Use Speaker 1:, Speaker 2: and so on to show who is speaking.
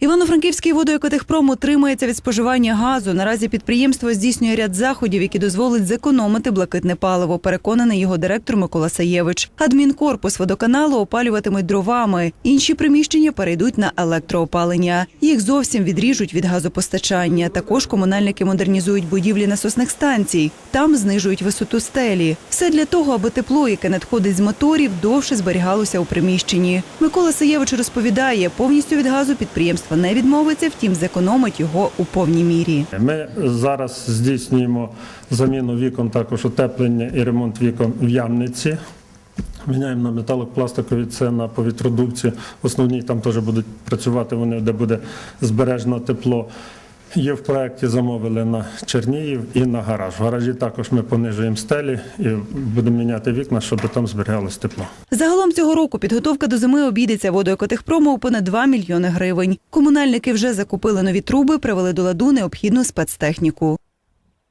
Speaker 1: Івано-Франківський водоекотехпром утримується від споживання газу. Наразі підприємство здійснює ряд заходів, які дозволять зекономити блакитне паливо. Переконаний його директор Микола Саєвич. Адмінкорпус водоканалу опалюватимуть дровами. Інші приміщення перейдуть на електроопалення. Їх зовсім відріжуть від газопостачання. Також комунальники модернізують будівлі насосних станцій. Там знижують висоту стелі. Все для того, аби тепло, яке надходить з моторів, довше зберігалося у приміщенні. Микола Саєвич розповідає, повністю від газу підприємство не відмовиться, втім зекономить його у повній мірі.
Speaker 2: Ми зараз здійснюємо заміну вікон, також утеплення і ремонт вікон в ямниці. Міняємо на металопластикові, це на повітродубці. Основні там теж будуть працювати вони, де буде збережено тепло. Є в проєкті замовили на Чернігів і на гараж. В гаражі також ми понижуємо стелі і будемо міняти вікна, щоб там зберігалось тепло.
Speaker 1: Загалом цього року підготовка до зими обійдеться водоекотехпрому у понад 2 мільйони гривень. Комунальники вже закупили нові труби, привели до ладу необхідну спецтехніку.